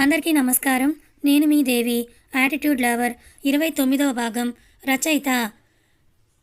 అందరికీ నమస్కారం. నేను మీ దేవి యాటిట్యూడ్ లవర్ ఇరవై తొమ్మిదవ భాగం రచయిత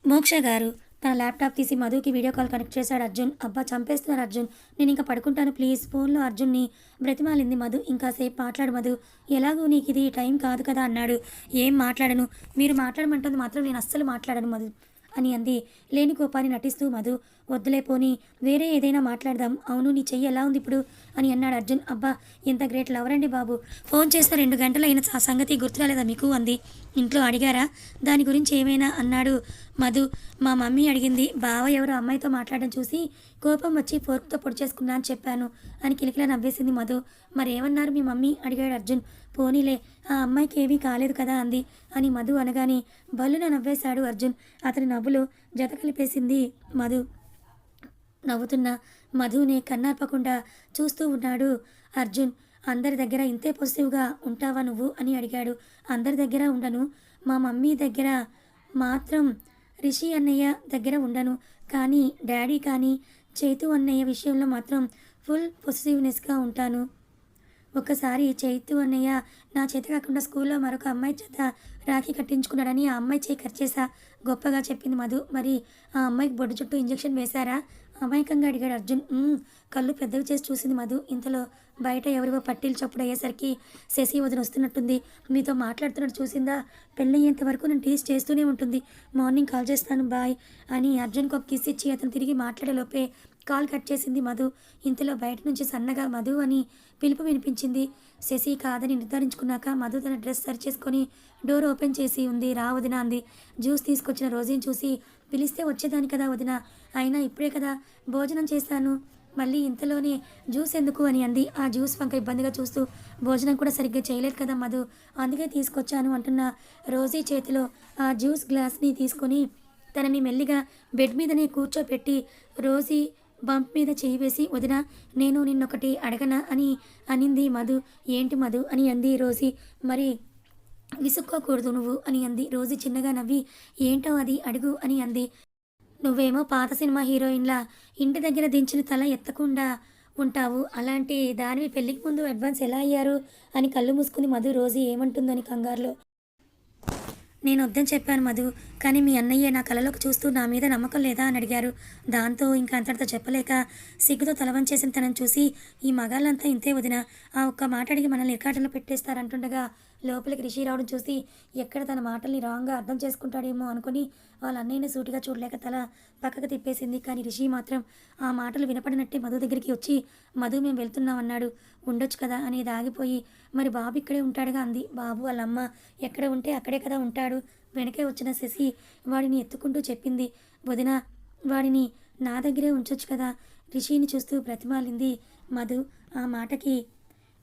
మోక్ష గారు. తన ల్యాప్టాప్ తీసి మధుకి వీడియో కాల్ కనెక్ట్ చేశాడు అర్జున్. అబ్బా చంపేస్తున్నారు అర్జున్. నేను ఇంకా పడుకుంటాను ప్లీజ్. ఫోన్లో అర్జున్ని బ్రతిమాలింది మధు. ఇంకాసేపు మాట్లాడు మధు. ఎలాగో నీకు ఇది టైం కాదు కదా అన్నాడు. ఏం మాట్లాడను? మీరు మాట్లాడమంటుంది మాత్రం నేను అస్సలు మాట్లాడను మధు అని అంది. లేని కోపాన్ని నటిస్తూ మధు వద్దులే పోనీ వేరే ఏదైనా మాట్లాడదాం. అవును నీ చెయ్యి ఎలా ఉంది ఇప్పుడు? అని అన్నాడు అర్జున్. అబ్బా ఎంత గ్రేట్ లవర్ అండి బాబు. ఫోన్ చేస్తే రెండు గంటలైన ఆ సంగతి గుర్తురాలేదా మీకు? అంది. ఇంట్లో అడిగారా? దాని గురించి ఏమైనా? అన్నాడు మధు. మా మమ్మీ అడిగింది. బావ ఎవరో అమ్మాయితో మాట్లాడడం చూసి కోపం వచ్చి ఫోర్క్తో పొడి చేసుకున్నా అని చెప్పాను అని కిలికిలా నవ్వేసింది మధు. మరేమన్నారు మీ మమ్మీ? అడిగాడు అర్జున్. పోనీలే ఆ అమ్మాయికి ఏమీ కాలేదు కదా అంది అని మధు అనగానే బల్లున నవ్వేశాడు అర్జున్. అతని నవ్వులో జత కలిపేసింది మధు. నవ్వుతున్న మధుని కన్నార్పకుండా చూస్తూ ఉన్నాడు. అర్జున్ అందరి దగ్గర ఇంతే పాజిటివ్గా ఉంటావా నువ్వు? అని అడిగాడు. అందరి దగ్గర ఉండను. మా మమ్మీ దగ్గర మాత్రం రిషి అన్నయ్య దగ్గర ఉండను. కానీ డాడీ కానీ చైతు అన్నయ్య విషయంలో మాత్రం ఫుల్ పాజిటివ్నెస్గా ఉంటాను. ఒకసారి చైతు అన్నయ్య నా చేత కాకుండా స్కూల్లో మరొక అమ్మాయి చేత రాఖీ కట్టించుకున్నాడని ఆ అమ్మాయి చేయి కట్ చేశా. గొప్పగా చెప్పింది మధు. మరి ఆ అమ్మాయికి బొడ్డు చుట్టూ ఇంజెక్షన్ వేశారా? అమాయకంగా అడిగాడు అర్జున్. కళ్ళు పెద్దవి చేసి చూసింది మధు. ఇంతలో బయట ఎవరివో పట్టీలు చప్పుడు అయ్యేసరికి శశి వదిన వస్తున్నట్టుంది. మీతో మాట్లాడుతున్నట్టు చూసిందా? పెళ్ళయ్యేంత వరకు నేను టీస్ చేస్తూనే ఉంటుంది. మార్నింగ్ కాల్ చేస్తాను బాయ్ అని అర్జున్కి ఒక కిస్ ఇచ్చి అతను తిరిగి మాట్లాడేలోపే కాల్ కట్ చేసింది మధు. ఇంతలో బయట నుంచి సన్నగా మధు అని పిలుపు వినిపించింది. శశి కాదని నిర్ధారించుకున్నాక మధు తన డ్రెస్ సరి చేసుకొని డోర్ ఓపెన్ చేసి ఉంది. రావదిన అంది. జ్యూస్ తీసుకొచ్చిన రోజీని చూసి పిలిస్తే వచ్చేదాని కదా వదిన. అయినా ఇప్పుడే కదా భోజనం చేశాను. మళ్ళీ ఇంతలోనే జ్యూస్ ఎందుకు అని అంది. ఆ జ్యూస్ వంక ఇబ్బందిగా చూస్తూ భోజనం కూడా సరిగ్గా చేయలేదు కదా మధు. అందుకే తీసుకొచ్చాను అంటున్న రోజీ చేతిలో ఆ జ్యూస్ గ్లాస్ని తీసుకొని తనని మెల్లిగా బెడ్ మీదనే కూర్చోపెట్టి రోజీ బంప్ మీద చేయి వేసి వదిన నేను నిన్నొకటి అడగనా అని అనింది మధు. ఏంటి మధు? అని అంది రోజీ. మరి విసుక్కోకూడదు నువ్వు అని అంది. రోజు చిన్నగా నవ్వి ఏంటో అది? అడుగు అని అంది. నువ్వేమో పాత సినిమా హీరోయిన్లా ఇంటి దగ్గర దించిన తల ఎత్తకుండా ఉంటావు. అలాంటి దానివి పెళ్ళికి ముందు అడ్వాన్స్ ఎలా అయ్యారు? అని కళ్ళు మూసుకుని మధు. రోజు ఏమంటుందని కంగారులో. నేను వద్దని చెప్పాను మధు కానీ మీ అన్నయ్య నా కలలోకి చూస్తూ నా మీద నమ్మకం లేదా? అని అడిగారు. దాంతో ఇంకా అంతటితో చెప్పలేక సిగ్గుతో తలవంచేసిన తనని చూసి ఈ మగాళ్ళంతా ఇంతే వదిన ఆ ఒక్క మాట అడిగి మనల్ని ఇరకాటంలో పెట్టేస్తారంటుండగా లోపలికి రిషి రావడం చూసి ఎక్కడ తన మాటల్ని రాంగ్గా అర్థం చేసుకుంటాడేమో అనుకుని వాళ్ళ అన్నయ్యని సూటిగా చూడలేక తల పక్కకు తిప్పేసింది. కానీ రిషి మాత్రం ఆ మాటలు వినపడినట్టే మధు దగ్గరికి వచ్చి మధు మేము వెళ్తున్నామన్నాడు ఉండొచ్చు కదా అనేది ఆగిపోయి మరి బాబు ఇక్కడే ఉంటాడుగా అంది. బాబు వాళ్ళ అమ్మ ఎక్కడ ఉంటే అక్కడే కదా ఉంటాడు. వెనకే వచ్చిన శశి వాడిని ఎత్తుకుంటూ చెప్పింది. వదిన వాడిని నా దగ్గరే ఉంచొచ్చు కదా రిషిని చూస్తూ బ్రతిమాలింది మధు. ఆ మాటకి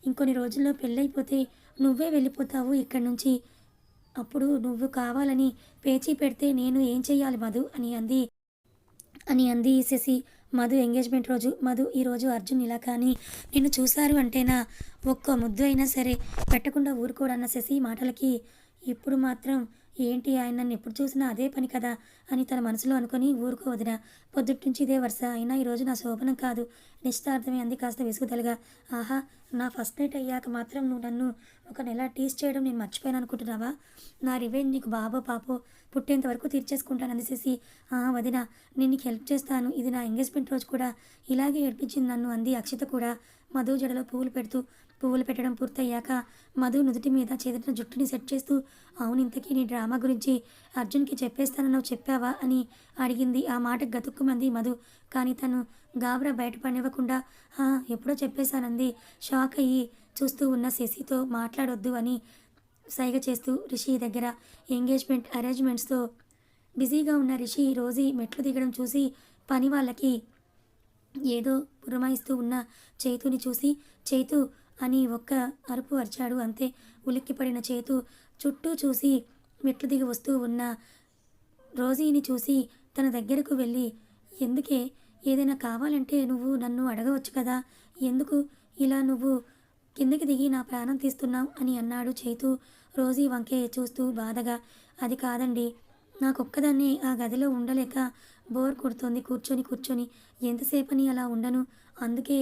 ఇంకొన్ని రోజుల్లో పెళ్ళైపోతే నువ్వే వెళ్ళిపోతావు ఇక్కడి నుంచి. అప్పుడు నువ్వు కావాలని పేచీ పెడితే నేను ఏం చెయ్యాలి మధు? అని అంది. అని అంది శశి. మధు ఎంగేజ్మెంట్ రోజు. మధు ఈరోజు అర్జున్ ఇలా కానీ నిన్ను చూశారు అంటేనా? ఒక్క ముద్దు అయినా సరే పెట్టకుండా ఊరుకోడన్న శశి మాటలకి. ఇప్పుడు మాత్రం ఏంటి ఆయన నన్ను ఎప్పుడు చూసినా అదే పని కదా? అని తన మనసులో అనుకొని ఊరుకో వదిన. పొద్దుటి నుంచి ఇదే వరుస. అయినా ఈరోజు నా శోభనం కాదు. నిశ్చితార్థమే అంది కాస్త విసుగుదలగా ఆహా నా ఫస్ట్ నైట్ అయ్యాక మాత్రం నువ్వు నన్ను ఒక నెల టీస్ చేయడం నేను మర్చిపోయాను అనుకుంటున్నావా? నా రివెంజ్ నీకు బాబో పాపో పుట్టేంత వరకు తీర్చేసుకుంటాను అందిసేసి ఆ వదిన నేను నీకు హెల్ప్ చేస్తాను. ఇది నా ఎంగేజ్మెంట్ రోజు కూడా ఇలాగే ఏడ్పించింది నన్ను అంది అక్షిత కూడా. మధు జడలో పువ్వులు పెడుతూ పువ్వులు పెట్టడం పూర్తయ్యాక మధు నుదుటి మీద చేతిన జుట్టుని సెట్ చేస్తూ అవును ఇంతకీ నీ డ్రామా గురించి అర్జున్కి చెప్పేస్తానన్నావు చెప్పావా? అని అడిగింది. ఆ మాట గతుక్కుమంది మధు. కానీ తను గాబరా బయటపడివ్వకుండా పనివ్వకుండా ఎప్పుడో చెప్పేశానంది. షాక్ అయ్యి చూస్తూ ఉన్న శశితో మాట్లాడొద్దు అని సైగ చేస్తూ రిషి దగ్గర ఎంగేజ్మెంట్ అరేంజ్మెంట్స్తో బిజీగా ఉన్న రిషి రోజీ మెట్లు దిగడం చూసి పని వాళ్ళకి ఏదో పురమాయిస్తూ ఉన్న చేతుని చూసి చేతు అని ఒక్క అరుపు అరిచాడు. అంతే ఉలిక్కిపడిన చేతు చుట్టూ చూసి మెట్లు దిగి వస్తూ ఉన్న రోజీని చూసి తన దగ్గరకు వెళ్ళి ఎందుకే ఏదైనా కావాలంటే నువ్వు నన్ను అడగవచ్చు కదా? ఎందుకు ఇలా నువ్వు కిందకి దిగి నా ప్రాణం తీస్తున్నావు అని అన్నాడు చేతు. రోజీ వంకే చూస్తూ బాధగా అది కాదండి నాకొక్కదాన్ని ఆ గదిలో ఉండలేక బోర్ కొడుతోంది కూర్చొని కూర్చొని. ఎంతసేపని అలా ఉండను అందుకే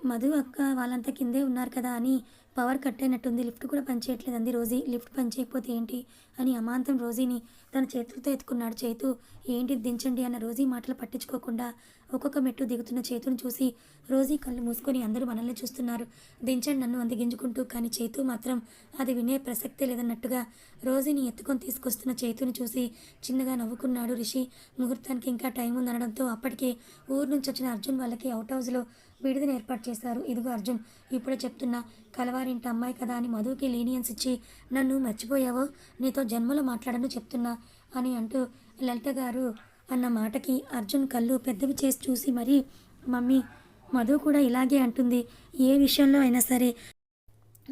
మధు అక్క వాళ్ళంతా కిందే ఉన్నారు కదా అని పవర్ కట్ అయినట్టుంది లిఫ్ట్ కూడా పనిచేయట్లేదు అంది రోజీ. లిఫ్ట్ పనిచేయకపోతే ఏంటి? అని అమాంతం రోజీని తన చేతులతో ఎత్తుకున్నాడు చేతు. ఏంటి దించండి అన్న రోజీ మాటలు పట్టించుకోకుండా ఒక్కొక్క మెట్టు దిగుతున్న చేతును చూసి రోజీ కళ్ళు మూసుకొని అందరూ మనల్ని చూస్తున్నారు. దించండి నన్ను అందిగించుకుంటూ కానీ చేతు మాత్రం అది వినే ప్రసక్తే లేదన్నట్టుగా రోజీని ఎత్తుకొని తీసుకొస్తున్న చేతుని చూసి చిన్నగా నవ్వుకున్నాడు రిషి. ముహూర్తానికి ఇంకా టైం ఉందనడంతో అప్పటికే ఊరు నుంచి వచ్చిన అర్జున్ వాళ్ళకి అవుట్ హౌస్లో విడిదిని ఏర్పాటు చేశారు. ఇదిగో అర్జున్ ఇప్పుడే చెప్తున్నా కలవారింటి అమ్మాయి కదా అని మధుకి లీనియన్స్ ఇచ్చి నన్ను మర్చిపోయావో? నీతో జన్మలో మాట్లాడను చెప్తున్నా అని అంటూ లలిత గారు అన్న మాటకి అర్జున్ కళ్ళు పెద్దవి చేసి చూసి మరీ మమ్మీ మధు కూడా ఇలాగే అంటుంది. ఏ విషయంలో అయినా సరే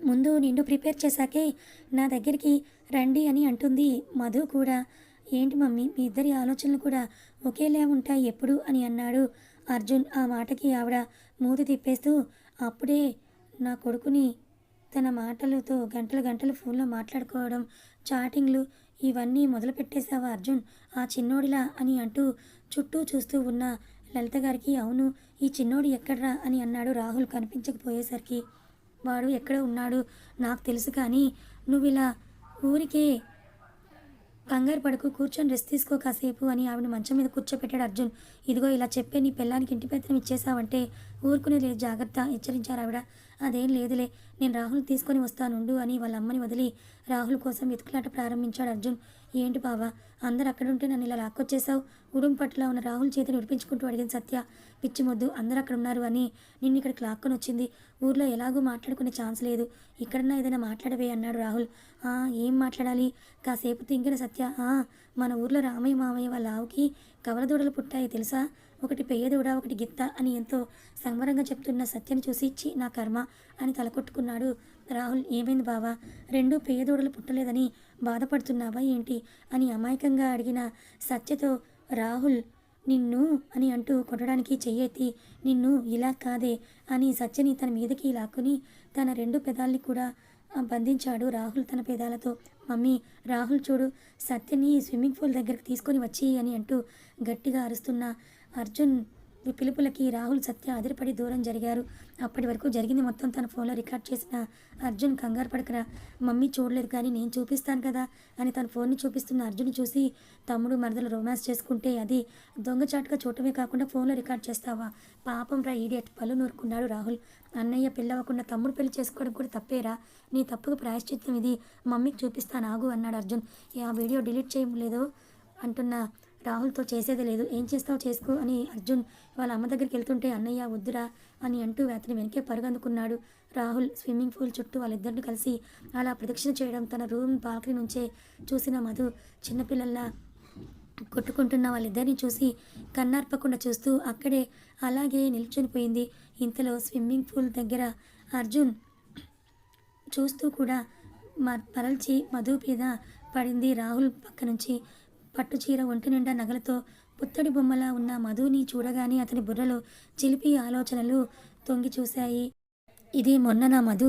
ముందు నిన్ను ప్రిపేర్ చేశాకే నా దగ్గరికి రండి అని అంటుంది మధు కూడా. ఏంటి మమ్మీ మీ ఇద్దరి ఆలోచనలు కూడా ఒకేలా ఉంటాయి ఎప్పుడు? అని అన్నాడు అర్జున్. ఆ మాటకి ఆవిడ మూతి తిప్పేస్తూ అప్పుడే నా కొడుకుని తన మాటలతో గంటలు గంటలు ఫోన్లో మాట్లాడుకోవడం చాటింగ్లు ఇవన్నీ మొదలుపెట్టేశావా అర్జున్? ఆ చిన్నోడిలా అని అంటూ చుట్టూ చూస్తూ ఉన్న లలిత గారికి అవును ఈ చిన్నోడు ఎక్కడ్రా అని అన్నాడు రాహుల్ కనిపించకపోయేసరికి. వాడు ఎక్కడ ఉన్నాడు నాకు తెలుసు కానీ నువ్వు ఇలా ఊరికే కంగారు పడుకు కూర్చొని రెస్ట్ తీసుకో కాసేపు అని ఆవిడ మంచం మీద కూర్చోపెట్టాడు అర్జున్. ఇదిగో ఇలా చెప్పే నీ పిల్లానికి ఇంటి పెత్తనం ఇచ్చేసావంటే ఊరుకునే లేదు జాగ్రత్త హెచ్చరించారు ఆవిడ అదేం లేదులే నేను రాహుల్ తీసుకొని వస్తానుండు అని వాళ్ళ అమ్మని వదిలి రాహుల్ కోసం వెతుకులాట ప్రారంభించాడు అర్జున్. ఏంటి బావా అందరు అక్కడుంటే నన్ను ఇలా లాక్కొచ్చేసావు ఉడుం పట్ల ఉన్న రాహుల్ చేతిని విడిపించుకుంటూ అడిగిన సత్య. పిచ్చిమొద్దు అందరు అక్కడ ఉన్నారు అని నిన్ను ఇక్కడికి లాక్కొని వచ్చింది. ఊర్లో ఎలాగూ మాట్లాడుకునే ఛాన్స్ లేదు. ఇక్కడన్నా ఏదైనా మాట్లాడవే అన్నాడు రాహుల్. "ఆ, ఏం మాట్లాడాలి? కాసేపు తింగిన సత్య. "ఆ, మన ఊర్లో రామయ్య మామయ్య వాళ్ళ ఆవుకి కవలదూడలు పుట్టాయి తెలుసా? ఒకటి పెయ్యదూడ ఒకటి గిత్త అని ఎంతో సంబరంగా చెప్తున్న సత్యను చూసి ఇచ్చి నా కర్మ అని తలకొట్టుకున్నాడు రాహుల్. ఏమైంది బావా? రెండు పెయ్యదూడలు పుట్టలేదని బాధపడుతున్నావా ఏంటి? అని అమాయకంగా అడిగిన సత్యతో రాహుల్ నిన్ను అని అంటూ కొట్టడానికి చెయ్యెత్తి నిన్ను ఇలా కాదే అని సత్యని తన మీదకి లాక్కుని తన రెండు పెదాల్ని కూడా బంధించాడు రాహుల్ తన పెదాలతో. మమ్మీ రాహుల్ చూడు సత్యని స్విమ్మింగ్ పూల్ దగ్గరికి తీసుకొని వచ్చి అని అంటూ గట్టిగా అరుస్తున్న అర్జున్ ఈ పిలుపులకి రాహుల్ సత్య అదిరిపడి దూరం జరిగారు. అప్పటి వరకు జరిగింది మొత్తం తన ఫోన్లో రికార్డ్ చేసిన అర్జున్ కంగారు పడకరా మమ్మీ చూడలేదు కానీ నేను చూపిస్తాను కదా అని తన ఫోన్ని చూపిస్తున్న అర్జున్ చూసి తమ్ముడు మరదలు రొమాన్స్ చేసుకుంటే అది దొంగచాటుగా చూడటమే కాకుండా ఫోన్లో రికార్డ్ చేస్తావా? పాపం రా ఈడియట్ పళ్ళు నూరుకున్నాడు రాహుల్. అన్నయ్య పెళ్ళవకుండా తమ్ముడు పెళ్ళి చేసుకోవడం కూడా తప్పేరా? నీ తప్పుకు ప్రాయశ్చిత్తం ఇది. మమ్మీకి చూపిస్తాను ఆగు అన్నాడు అర్జున్. ఆ వీడియో డిలీట్ చేయలేదో? అంటున్న రాహుల్తో చేసేది లేదు. ఏం చేస్తావు చేసుకో అని అర్జున్ వాళ్ళ అమ్మ దగ్గరికి వెళ్తుంటే అన్నయ్య వద్దురా అని అంటూ అతని వెనకే పరుగందుకున్నాడు రాహుల్. స్విమ్మింగ్ పూల్ చుట్టూ వాళ్ళిద్దరిని కలిసి అలా ప్రదక్షిణ చేయడం తన రూమ్ బాల్కనీ నుంచే చూసిన మధు చిన్నపిల్లల్లా కొట్టుకుంటున్న వాళ్ళిద్దరిని చూసి కన్నార్పకుండా చూస్తూ అక్కడే అలాగే నిల్చొనిపోయింది ఇంతలో స్విమ్మింగ్ పూల్ దగ్గర అర్జున్ చూస్తూ కూడా మ మరల్చి మధు మీద పడింది. రాహుల్ పక్క నుంచి పట్టు చీర ఒంటి నిండా నగలతో పుత్తడి బొమ్మలా ఉన్న మధుని చూడగానే అతని బుర్రలో చిలిపి ఆలోచనలు తొంగి చూశాయి. ఇది మొన్న నా మధు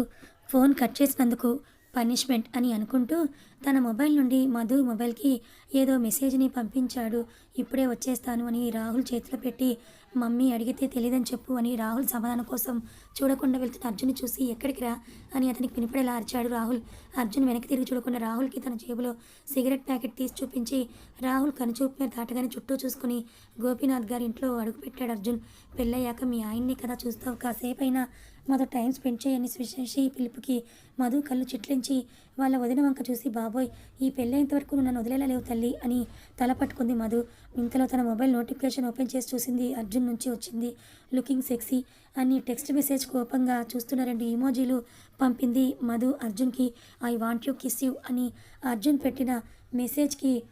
ఫోన్ కట్ చేసినందుకు పనిష్మెంట్ అని అనుకుంటూ తన మొబైల్ నుండి మధు మొబైల్కి ఏదో మెసేజ్ని పంపించాడు. ఇప్పుడే వచ్చేస్తాను అని రాహుల్ చేతిలో పెట్టి మమ్మీ అడిగితే తెలియదని చెప్పు అని రాహుల్ సమాధానం కోసం చూడకుండా వెళ్తున్న అర్జున్ చూసి ఎక్కడికి రా అని అతనికి వినపడేలా అరిచాడు రాహుల్. అర్జున్ వెనక్కి తిరిగి చూడకుండా రాహుల్కి తన జేబులో సిగరెట్ ప్యాకెట్ తీసి చూపించి రాహుల్ కనుచూపు మీద దాటగానే చుట్టూ చూసుకుని గోపీనాథ్ గారి ఇంట్లో అడుగుపెట్టాడు అర్జున్. పెళ్ళయ్యాక మీ ఆయన్ని కదా చూస్తావు. కాసేపైనా మాతో టైం స్పెండ్ చేయని శశి పిలుపుకి మధు కళ్ళు చిట్లించి వాళ్ళ వదిన వంక చూసి బాబోయ్ ఈ పెళ్ళేంత వరకు నువ్వు నన్ను వదిలేలా లేవు తల్లి అని తల పట్టుకుంది మధు. ఇంతలో తన మొబైల్ నోటిఫికేషన్ ఓపెన్ చేసి చూసింది అర్జున్ నుంచి వచ్చింది. లుకింగ్ సెక్సీ అని టెక్స్ట్ మెసేజ్ కోపంగా చూస్తున్న రెండు ఇమోజీలు పంపింది మధు అర్జున్కి. I want you kiss you అని అర్జున్ పెట్టిన మెసేజ్కి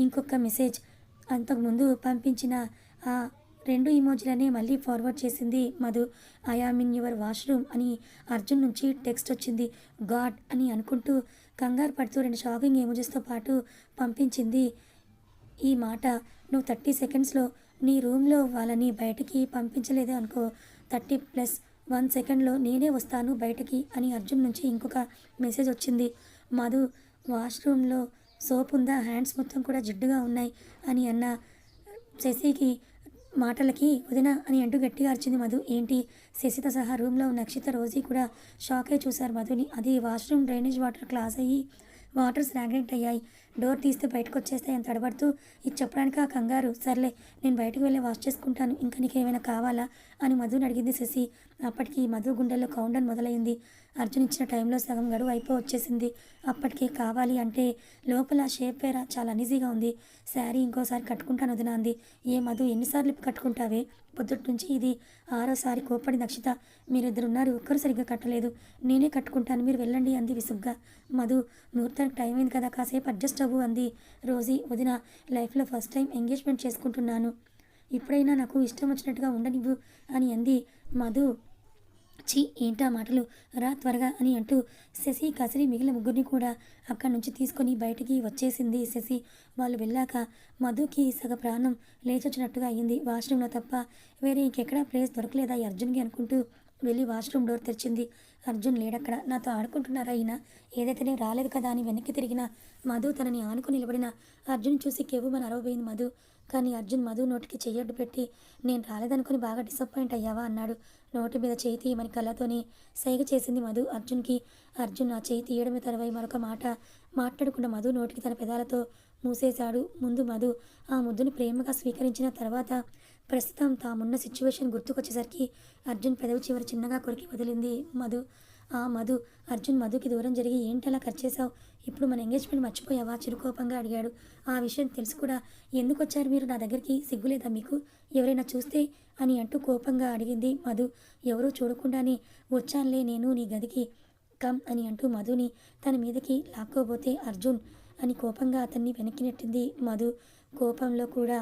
ఇంకొక మెసేజ్. అంతకుముందు పంపించిన ఆ రెండు ఇమోజీలనే మళ్ళీ ఫార్వర్డ్ చేసింది Madhu. I am in your washroom అని అర్జున్ నుంచి టెక్స్ట్ వచ్చింది. గాడ్ అని అనుకుంటూ కంగారు పడుతూ రెండు షాకింగ్ ఎమోజీస్తో పాటు పంపించింది ఈ మాట. నువ్వు థర్టీ సెకండ్స్లో నీ రూమ్లో వాళ్ళని బయటికి పంపించలేదు అనుకో. థర్టీ ప్లస్ వన్ సెకండ్లో నేనే వస్తాను బయటికి అని అర్జున్ నుంచి ఇంకొక మెసేజ్ వచ్చింది. మధు వాష్రూమ్లో సోప్ ఉందా? హ్యాండ్స్ మొత్తం కూడా జిడ్డుగా ఉన్నాయి అని అన్న శశికి మాటలకి వదిన అని అంటూ గట్టిగా అరిచింది మధు. ఏంటి? శశితో సహా రూమ్లో ఉన్న అక్షిత రోజీ కూడా షాక్ అయి చూశారు మధుని. అది వాష్రూమ్ డ్రైనేజ్ వాటర్ క్లాస్ అయ్యి వాటర్ స్టాగ్నెంట్ అయ్యాయి. డోర్ తీస్తే బయటకు వచ్చేస్తే అని తడబడుతూ ఇది చెప్పడానికి ఆ కంగారు. సర్లే నేను బయటకు వెళ్ళి వాష్ చేసుకుంటాను. ఇంకా నీకు ఏమైనా కావాలా? అని మధుని అడిగింది శశి. అప్పటికి మధు గుండెల్లో కౌంటర్ మొదలైంది. అర్జున్ ఇచ్చిన టైంలో సగం గడువు అయిపో వచ్చేసింది. అప్పటికే కావాలి అంటే లోపల షేప్ వేర చాలా అనీజీగా ఉంది. శారీ ఇంకోసారి కట్టుకుంటాను వదినా అంది. ఏ మధు ఎన్నిసార్లు కట్టుకుంటావే? పొద్దుటి నుంచి ఇది ఆరోసారి కోపడి నక్షిత. మీరిద్దరు ఉన్నారు ఒక్కరు సరిగ్గా కట్టలేదు. నేనే కట్టుకుంటాను మీరు వెళ్ళండి అంది విసుగ్గా. మధు ముహూర్తానికి టైం అయింది కదా కాసేపు అడ్జస్ట్ అవ్వు అంది. రోజీ వదిన లైఫ్లో ఫస్ట్ టైం ఎంగేజ్మెంట్ చేసుకుంటున్నాను. ఇప్పుడైనా నాకు ఇష్టం వచ్చినట్టుగా ఉండనివ్వు అని అంది. మధు ఛీ ఏంటా మాటలు? రా త్వరగా అని అంటూ శశి కసిరి మిగిలిన ముగ్గురిని కూడా అక్కడి నుంచి తీసుకొని బయటికి వచ్చేసింది. శశి వాళ్ళు వెళ్ళాక మధుకి సగ ప్రాణం లేచొచ్చినట్టుగా అయ్యింది. వాష్రూమ్లో తప్ప వేరే ఇంకెక్కడా ప్లేస్ దొరకలేదా అర్జున్కి అనుకుంటూ వెళ్ళి వాష్రూమ్ డోర్ తెరిచింది. అర్జున్ లేడక్కడ. నాతో ఆడుకుంటున్నారా ఈయన? ఏదైతే నేను రాలేదు కదా అని వెనక్కి తిరిగిన మధు తనని ఆనుకుని నిలబడిన అర్జున్ చూసి కేవ్వమని అరవబోయింది మధు. కానీ అర్జున్ మధు నోటికి చెయ్యడ్డు పెట్టి నేను రాలేదనుకుని బాగా డిసప్పాయింట్ అయ్యావా? అన్నాడు. నోటి మీద చేయి తీయమని కళ్ళతోని సైగ చేసింది మధు అర్జున్కి. అర్జున్ ఆ చేయి తీయడమే తనవై మరొక మాట మాట్లాడుకున్న మధు నోటికి తన పెదాలతో మూసేశాడు. ముందు మధు ఆ ముద్దును ప్రేమగా స్వీకరించిన తర్వాత ప్రస్తుతం తామున్న సిచ్యువేషన్ గుర్తుకొచ్చేసరికి అర్జున్ పెదవి చివరి చిన్నగా కొరికి వదిలింది. మధు ఆ మధు అర్జున్ మధుకి దూరం జరిగి ఏంటలా ఖర్చేశావు ఇప్పుడు మన ఎంగేజ్మెంట్ మర్చిపోయావా? చిరుకోపంగా అడిగాడు. ఆ విషయం తెలుసు కూడా. ఎందుకు వచ్చారు మీరు? నా దగ్గరికి సిగ్గులేదా మీకు? ఎవరైనా చూస్తే అని అంటూ కోపంగా అడిగింది మధు. ఎవరూ చూడకుండానే వచ్చానులే నేను నీ గదికి కమ్ అని అంటూ మధుని తన మీదకి లాక్కోబోతే అర్జున్ అని కోపంగా అతన్ని వెనక్కి నెట్టింది మధు. కోపంలో కూడా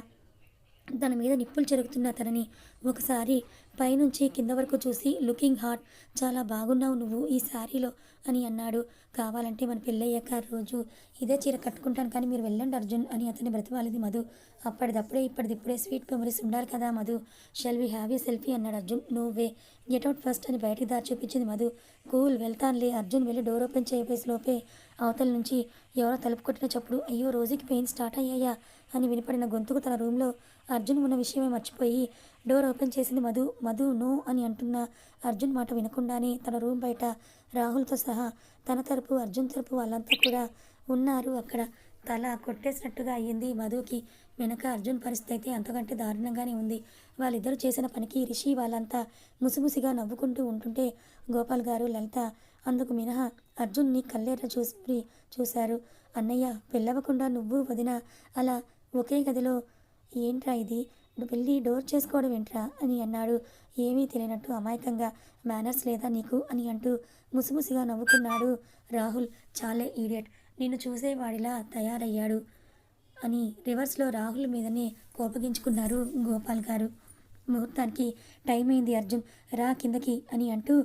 తన మీద నిప్పులు చెరుగుతున్న తనని ఒకసారి పైనుంచి కింద వరకు చూసి లుకింగ్ హాట్ చాలా బాగున్నావు నువ్వు ఈ శారీలో అని అన్నాడు. కావాలంటే మన పెళ్ళయ్యాక రోజు ఇదే చీర కట్టుకుంటాను కానీ మీరు వెళ్ళండి అర్జున్ అని అతన్ని బ్రతవాలిది మధు. అప్పటిదప్పుడే ఇప్పటిదిప్పుడే స్వీట్ మెమరీస్ ఉండాలి కదా Madhu. Shall we have you selfie అన్నాడు అర్జున్. నువ్వే గెట్ అవుట్ ఫస్ట్ అని బయటికి దారి చూపించింది మధు. కూల్ వెళ్తానులే. అర్జున్ వెళ్ళి డోర్ ఓపెన్ చేయబోయేసి లోపే అవతల నుంచి ఎవరో తలుపు కొట్టిన చప్పుడు అయ్యో రోజుకి పెయిన్ స్టార్ట్ అయ్యాయా? అని వినపడిన గొంతుకు తన రూమ్లో అర్జున్ ఉన్న విషయమే మర్చిపోయి డోర్ ఓపెన్ చేసింది మధు మధు నో అని అంటున్న అర్జున్ మాట వినకుండానే తన రూమ్ బయట రాహుల్తో సహా తన తరపు అర్జున్ తరపు వాళ్ళంతా కూడా ఉన్నారు అక్కడ. తల కొట్టేసినట్టుగా అయ్యింది మధుకి. వెనక అర్జున్ పరిస్థితి అయితే అంతకంటే దారుణంగానే ఉంది. వాళ్ళిద్దరూ చేసిన పనికి రిషి వాళ్ళంతా ముసిముసిగా నవ్వుకుంటూ ఉంటుంటే గోపాల్ గారు లలిత అందుకు మినహా అర్జున్ని కళ్ళేట చూసి చూశారు. అన్నయ్య పెళ్ళవకుండా నువ్వు వదిన అలా ఒకే గదిలో ఏంట్రా ఇది? నువ్వు వెళ్ళి డోర్ చేసుకోవడం ఏంట్రా? అని అన్నాడు. ఏమీ తెలియనట్టు అమాయకంగా మేనర్స్ లేదా నీకు? అని అంటూ ముసిముసిగా నవ్వుకున్నాడు రాహుల్. చాలే ఈడియట్ నిన్ను చూసేవాడిలా తయారయ్యాడు అని రివర్స్లో రాహుల్ మీదనే కోపగించుకున్నారు గోపాల్ గారు. ముహూర్తానికి టైం అయింది అర్జున్. రా కిందకి అని అంటూ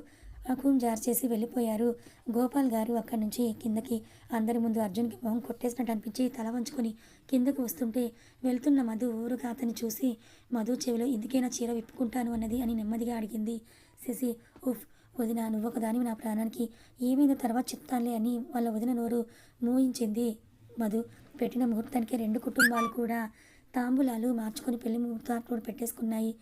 అకున్ జార్ చేసి వెళ్ళిపోయారు. గోపాల్ గారు అక్కడి నుంచి కిందకి అందరి ముందు అర్జున్కి మొహం కొట్టేసినట్టు అనిపించి తల వంచుకొని కిందకు వస్తుంటే వెళ్తున్న మధు ఊరుగా అతన్ని చూసి మధు చెవిలో ఎందుకైనా చీర విప్పుకుంటాను అన్నది అని నెమ్మదిగా అడిగింది. శశి ఉఫ్ వదిన నువ్వు ఒక నా ప్రాణానికి ఏమైందో తర్వాత చెప్తానులే అని వాళ్ళ వదిన నోరు మూయించింది. మధు పెట్టిన ముహూర్తానికి రెండు కుటుంబాలు కూడా తాంబూలాలు మార్చుకొని పెళ్ళి ముహూర్తాలు కూడా పెట్టేసుకున్నాయి.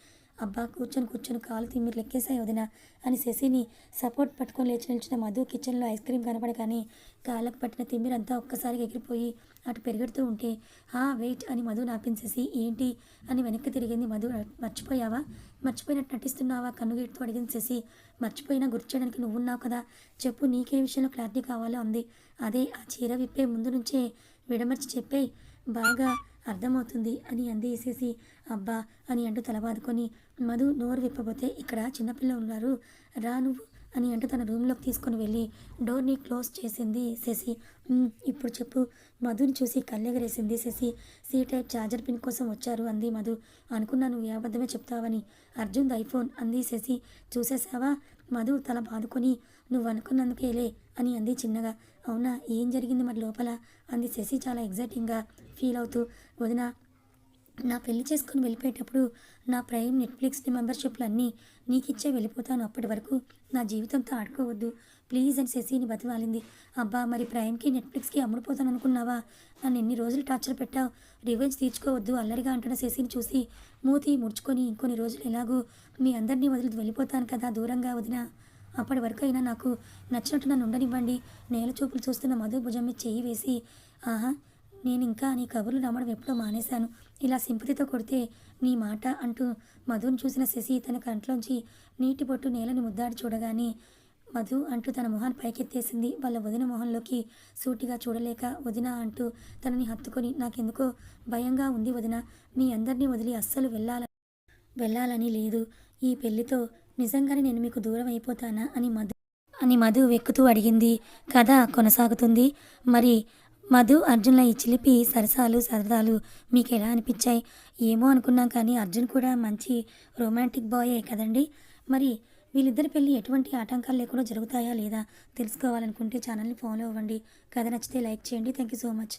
అబ్బా కూర్చొని కూర్చొని కాలు తిమ్మిరి లెక్కేసాయి వదిన అని శశిని సపోర్ట్ పట్టుకొని లేచి నిలిచిన మధు కిచెన్లో ఐస్ క్రీమ్ కనపడగానే కాళ్ళకు పట్టిన తిమ్మిరంతా ఒక్కసారి ఎగిరిపోయి అటు పెరుగుతూ ఉంటే ఆ వెయిట్ అని మధు నాపించేసి శశి. ఏంటి? అని వెనక్కి తిరిగింది మధు. మర్చిపోయావా? మర్చిపోయినట్టు నటిస్తున్నావా? కన్నుగీటుతో అడిగింది శశి. మర్చిపోయినా గుర్తు చేయడానికి నువ్వున్నావు కదా. చెప్పు నీకే విషయంలో క్లారిటీ కావాలో అంది. అదే ఆ చీర విప్పే ముందు నుంచే విడమర్చి చెప్పే బాగా అర్థమవుతుంది అని అంది అబ్బా అని అంటూ తల బాదుకొని మధు నోరు విప్పబోతే ఇక్కడ చిన్నపిల్ల ఉన్నారు రా నువ్వు అని అంటూ తన రూమ్లోకి తీసుకొని వెళ్ళి డోర్ని క్లోజ్ చేసింది శశి. ఇప్పుడు చెప్పు. మధుని చూసి కళ్ళెగరేసింది Shashi. C type charger pin కోసం వచ్చారు అంది మధు. అనుకున్నాను ఏ అబద్ధమే చెప్తావని. అర్జున్ ఐఫోన్ అంది శశి. చూసేసావా మధు తల బాదుకొని నువ్వు అనుకున్నందుకేలే అని అంది చిన్నగా. అవునా ఏం జరిగింది మరి లోపల? అంది శశి చాలా ఎగ్జైటింగ్గా ఫీల్ అవుతూ వదిన నా పెళ్ళి చేసుకుని వెళ్ళిపోయేటప్పుడు నా ప్రైమ్ నెట్ఫ్లిక్స్ మెంబర్షిప్లు అన్నీ నీకు ఇచ్చే వెళ్ళిపోతాను అప్పటి వరకు. నా జీవితంతో ఆడుకోవద్దు. ప్లీజ్ అని శశిని బతివాలింది అబ్బా మరి ప్రైమ్కి నెట్ఫ్లిక్స్కి అమ్ముడుపోతాను అనుకున్నావా? నన్ను ఎన్ని రోజులు టార్చర్ పెట్టావు? రివెంజ్ తీర్చుకోవద్దు అల్లరిగా అంటున్న శశిని చూసి మూతి ముడుచుకొని ఇంకొన్ని రోజులు ఎలాగూ మీ అందరినీ వదిలి వెళ్ళిపోతాను కదా దూరంగా వదిన. అప్పటి వరకు అయినా నాకు నచ్చినట్టు నన్ను ఉండనివ్వండి. నేల చూపులు చూస్తున్న మధు భుజం మీద చేయి వేసి ఆహా నేను ఇంకా నీ కబుర్లు నమ్మడం ఎప్పుడో మానేశాను. ఇలా సింపతితో కొడితే నీ మాట అంటూ మధుని చూసిన శశి తన కంట్లోంచి నీటి బొట్టు నేలని ముద్దాడి చూడగానే మధు అంటూ తన మొహాన్ని పైకెత్తేసింది. వాళ్ళ వదిన మొహంలోకి సూటిగా చూడలేక వదిన అంటూ తనని హత్తుకొని నాకెందుకో భయంగా ఉంది వదిన. మీ అందరినీ వదిలి అస్సలు వెళ్ళాల వెళ్ళాలని లేదు. ఈ పెళ్ళితో నిజంగానే నేను మీకు దూరం అయిపోతానా? అని మధు అని మధు వెక్కుతూ అడిగింది. కథ కొనసాగుతుంది. మరి మధు అర్జున్ల ఈ చిలిపి సరసాలు సరదాలు మీకు ఎలా అనిపించాయి? ఏమో అనుకున్నాం కానీ అర్జున్ కూడా మంచి రొమాంటిక్ బాయే కదండి. మరి వీళ్ళిద్దరి పెళ్ళి ఎటువంటి ఆటంకాలు లేకుండా జరుగుతాయా లేదా తెలుసుకోవాలనుకుంటే ఛానల్ని ఫాలో అవ్వండి. కథ నచ్చితే లైక్ చేయండి. Thank you so much.